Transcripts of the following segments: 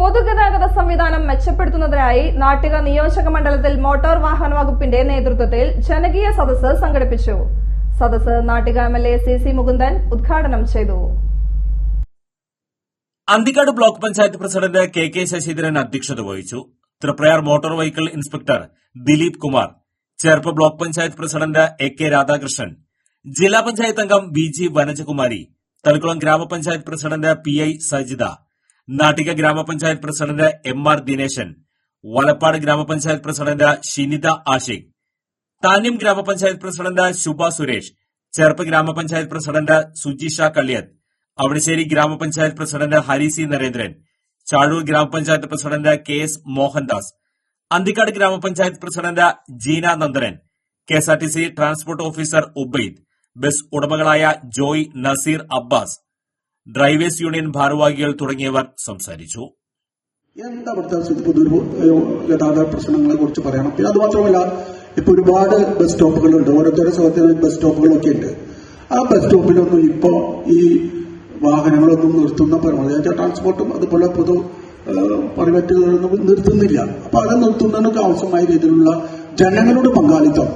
പൊതുഗതാഗത സംവിധാനം മെച്ചപ്പെടുത്തുന്നതിനായി നാട്ടിക നിയോജക മണ്ഡലത്തിൽ മോട്ടോർ വാഹന വകുപ്പിന്റെ നേതൃത്വത്തിൽ ജനകീയ സദസ്സ് സംഘടിപ്പിച്ചു. സദസ്സ് Nattika M L A C C Mukundan ഉദ്ഘാടനം ചെയ്തു. Anthikad block panchayat president K K Sasheendran അധ്യക്ഷത വഹിച്ചു. Triprayar motor vehicle inspector Dileep Kumar Cherpu block panchayat president A K Radhakrishnan ജില്ലാ പഞ്ചായത്ത് അംഗം V G Vanajakumari Thalikulam grama panchayat president P I Sajitha Nattika grama panchayat president M R Dineshan Valappad grama panchayat president Shinitha Ashiq Thanyam ഗ്രാമപഞ്ചായത്ത് president ശുഭ സുരേഷ് ചേർപ്പ് ഗ്രാമപഞ്ചായത്ത് president Sujisha Kalliyath Avidassery grama panchayat president Hari C Narendran Chazhoor grama panchayat president K S Mohandas Anthikad grama panchayat president Jeena Nandanan K S R T C transport officer Ubaid bus ഉടമകളായ Joy Nazeer Abbas drivers union ഭാരവാഹികൾ തുടങ്ങിയവർ സംസാരിച്ചു. എന്താ പൊതുവെ ഗതാഗത പ്രശ്നങ്ങളെ കുറിച്ച് പറയണം പിന്നെ അത് മാത്രമല്ല ഇപ്പൊ ഒരുപാട് ബസ് സ്റ്റോപ്പുകളുണ്ട് ഓരോരുത്തരുടെ സ്ഥലത്തിന് ബസ് സ്റ്റോപ്പുകളൊക്കെ ഉണ്ട്. ആ ബസ് സ്റ്റോപ്പിലൊന്നും ഇപ്പോ ഈ വാഹനങ്ങളൊന്നും നിർത്തുന്ന പരമാവധി ട്രാൻസ്പോർട്ടും അതുപോലെ പൊതു പരിവറ്റുകളൊന്നും നിർത്തുന്നില്ല. അപ്പൊ അത് നിർത്തുന്നതിനൊക്കെ ആവശ്യമായ രീതിയിലുള്ള ജനങ്ങളുടെ പങ്കാളിത്തം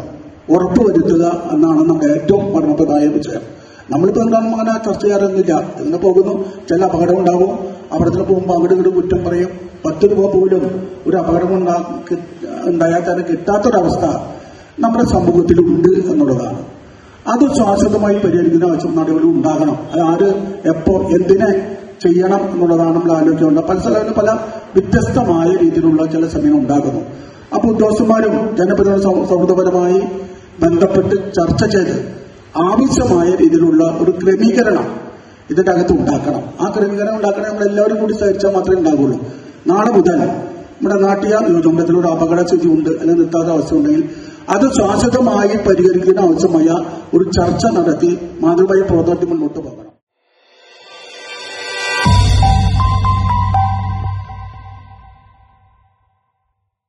ഉറപ്പുവരുത്തുക എന്നാണ് നമ്മുടെ ഏറ്റവും പരമപ്രദായ വിജയം. നമ്മളിപ്പോ എന്താണ് അങ്ങനെ ചർച്ച ചെയ്യാറൊന്നുമില്ല. ഇന്ന് പോകുന്നു ചില അപകടം ഉണ്ടാവും അപകടത്തിന് പോകുമ്പോൾ അവിടെ ഇങ്ങോട്ട് കുറ്റം പറയും. പത്ത് രൂപ പോലും ഒരു അപകടം ഉണ്ടാ ഉണ്ടായാൽ തന്നെ കിട്ടാത്തൊരവസ്ഥ നമ്മുടെ സമൂഹത്തിലുണ്ട് എന്നുള്ളതാണ്. അത് ശാശ്വതമായി പരിഹരിക്കുന്ന ആവശ്യം നടപടി ഉണ്ടാകണം. അത് ആര് എപ്പോ എന്തിനെ ചെയ്യണം എന്നുള്ളതാണ് നമ്മൾ ആലോചിക്കേണ്ടത്. പല സ്ഥലങ്ങളിലും പല വ്യത്യസ്തമായ രീതിയിലുള്ള ചില സമയം ഉണ്ടാകുന്നു. അപ്പോൾ ഉദ്യോഗസ്ഥന്മാരും ജനപ്രതിനിധി സൗഹൃദപരമായി ബന്ധപ്പെട്ട് ചർച്ച ചെയ്ത് ആവശ്യമായ രീതിയിലുള്ള ഒരു ക്രമീകരണം ഇതിന്റെ അകത്ത് ഉണ്ടാക്കണം. ആ ക്രമീകരണം ഉണ്ടാക്കണം നമ്മൾ എല്ലാവരും കൂടി സഹിച്ചാൽ മാത്രമേ ഉണ്ടാകുള്ളൂ നാളെ മുതൽ നമ്മുടെ നാട്ടിയ നിയോജകമണ്ഡലത്തിൽ അപകടസ്ഥിതി അപകട സ്ഥിതി ഉണ്ട് അല്ലെങ്കിൽ നിർത്താത്ത അവസ്ഥ ഉണ്ടെങ്കിൽ അത് ശാശ്വതമായി പരിഹരിക്കുന്ന ആവശ്യമായ ഒരു ചർച്ച നടത്തി മാതൃഭയ പ്രവർത്തനത്തിൽ മുന്നോട്ട് പോകണം